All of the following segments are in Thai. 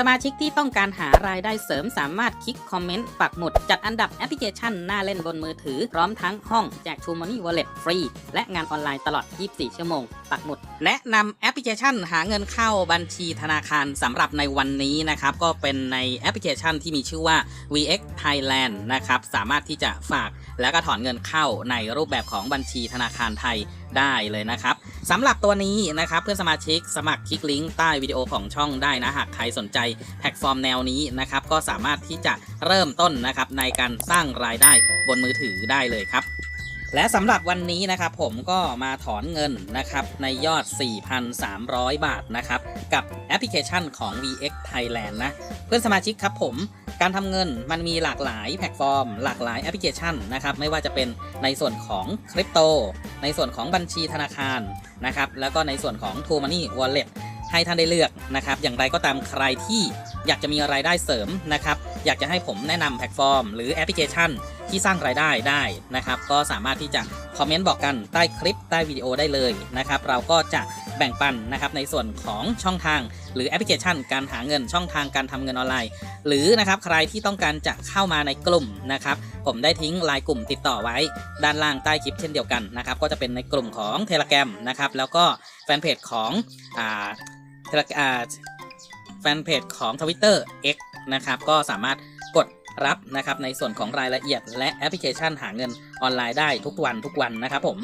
สมาชิกที่ต้องการหารายได้เสริมสามารถคลิกคอมเมนต์ปักหมุด จัดอันดับแอปพลิเคชันหน้าเล่นบนมือถือ พร้อมทั้งห้องแจก True Money Wallet ฟรี และงานออนไลน์ตลอด 24 ชั่วโมง ปักหมุด แนะนำแอปพลิเคชันหาเงินเข้าบัญชีธนาคารสำหรับในวันนี้นะครับ ก็เป็นในแอปพลิเคชันที่มีชื่อว่า VX Thailand นะครับ สามารถที่จะฝากแล้วก็ถอนเงินเข้าในรูปแบบของบัญชีธนาคารไทย ได้เลยนะครับสำหรับตัวนี้นะครับเพื่อนสมาชิกสมัครคลิกลิงก์ใต้วิดีโอของช่องได้นะหากใครสนใจแพลตฟอร์มแนวนี้นะครับก็สามารถที่จะเริ่มต้นนะครับในการสร้างรายได้บนมือถือได้เลยครับ และสำหรับวันนี้นะครับผมก็มาถอนเงินนะครับในยอด 4,300 บาทนะครับกับแอปพลิเคชันของ VX Thailand นะ เพื่อนสมาชิกครับผมการทำเงินมันมีหลากหลายแพลตฟอร์ม หลากหลายแอปพลิเคชันนะครับไม่ว่าจะเป็นในส่วนของคริปโต ในส่วนของบัญชีธนาคารนะครับแล้วก็ในส่วนของ True Money Wallet ให้ท่านได้เลือกนะครับอย่างไรก็ตามใครที่อยากจะมีรายได้เสริมนะครับ อยากจะให้ผมแนะนำแพลตฟอร์ม หรือแอปพลิเคชันที่สร้างรายได้ได้นะครับ ก็สามารถที่จะคอมเมนต์บอกกันใต้คลิปใต้วิดีโอได้เลยนะครับ เราก็จะแบ่งปันนะครับในส่วนของช่องทาง หรือแอปพลิเคชัน การหาเงินช่องทางการทำเงินออนไลน์ หรือนะครับใครที่ต้องการจะเข้ามาในกลุ่มนะครับผมได้ทิ้งไลน์กลุ่มติดต่อไว้ ด้านล่างใต้คลิปเช่นเดียวกันนะครับก็จะเป็นในกลุ่มของ Telegram นะครับแล้วก็แฟนเพจของอ่า Tele- อ่าแฟนเพจของ Twitter X นะครับ ก็สามารถกดรับนะครับในส่วนของรายละเอียดและแอปพลิเคชันหาเงินออนไลน์ได้ทุกวันทุกวันนะครับผม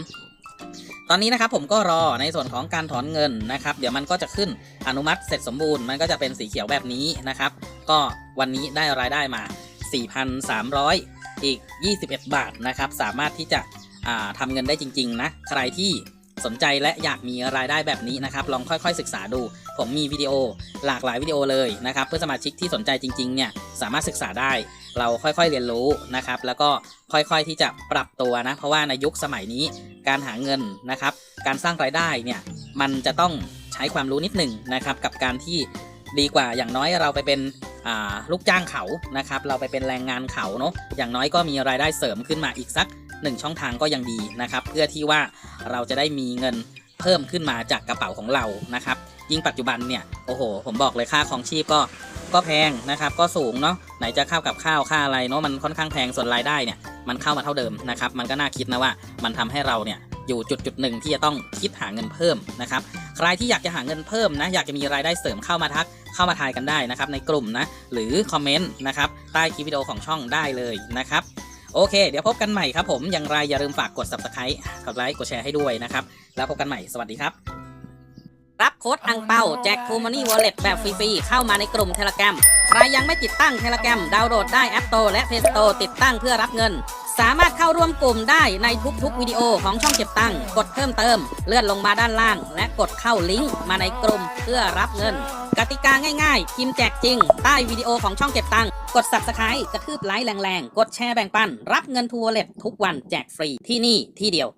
ตอนนี้นะครับผมก็รอในส่วนของการถอนเงินนะครับ เดี๋ยวมันก็จะขึ้นอนุมัติเสร็จสมบูรณ์มันก็จะเป็นสีเขียวแบบนี้นะครับ ก็วันนี้ได้รายได้มา 4,300 อีก 21 บาทนะครับ สามารถที่จะทำเงินได้จริง ๆ นะ ใครที่ สนใจและอยากมีรายได้แบบนี้นะครับลองค่อยๆศึกษาดู ผมมีวิดีโอหลากหลายวิดีโอเลยนะครับเพื่อสมาชิกที่สนใจจริงๆเนี่ยสามารถศึกษาได้เราค่อยๆเรียนรู้นะครับแล้วก็ค่อยๆที่จะปรับตัวนะ เพราะว่าในยุคสมัยนี้การหาเงินนะครับการสร้างรายได้เนี่ยมันจะต้องใช้ความรู้นิดหนึ่งนะครับกับการที่ดีกว่าอย่างน้อยเราไปเป็นลูกจ้างเขานะครับเราไปเป็นแรงงานเขาเนาะอย่างน้อยก็มีรายได้เสริมขึ้นมาอีกสัก หนึ่งช่องทางก็ยังดีนะครับ เพื่อที่ว่าเราจะได้มีเงินเพิ่มขึ้นมาจากกระเป๋าของเรานะครับ ยิ่งปัจจุบันเนี่ยโอ้โห ผมบอกเลยค่าของชีพก็ก็แพงนะครับ ก็สูงเนาะไหนจะข้าวกับข้าวค่าอะไรเนาะมันค่อนข้างแพงส่วนรายได้เนี่ยมันเข้ามาเท่าเดิมนะครับ มันก็น่าคิดนะว่ามันทำให้เราเนี่ยอยู่จุดจุดหนึ่งที่จะต้องคิดหาเงินเพิ่มนะครับ ใครที่อยากจะหาเงินเพิ่มนะอยากจะมีรายได้เสริมเข้ามาทักเข้ามาทายกันได้นะครับในกลุ่มนะหรือคอมเมนต์นะครับใต้คลิปวิดีโอของช่องได้เลยนะครับ โอเค เดี๋ยวพบกันใหม่ครับผม อย่างไรอย่าลืมฝากกด subscribe กดไลค์กดแชร์ให้ด้วยนะครับ แล้วพบกันใหม่สวัสดีครับรับโค้ดอังเปาแจก True Money Wallet แบบฟรีๆเข้ามาในกลุ่ม Telegram ใครยังไม่ติดตั้ง Telegram ดาวน์โหลดได้ App Store และ Play Store ติดตั้งเพื่อรับเงิน สามารถเข้าร่วมกลุ่มได้ในทุกๆวิดีโอของช่องเก็บตังค์กดเพิ่มเติม เลื่อนลงมาด้านล่าง และกดเข้าลิงก์มาในกลุ่มเพื่อรับเงิน กติกาง่ายๆ พิมพ์แจกจริง ใต้วิดีโอของช่องเก็บตังค์ กด Subscribe กระทืบไลค์แรงๆ กดแชร์แบ่งปัน รับเงินทัวร์เล็ตทุกวันแจกฟรีที่นี่ที่เดียว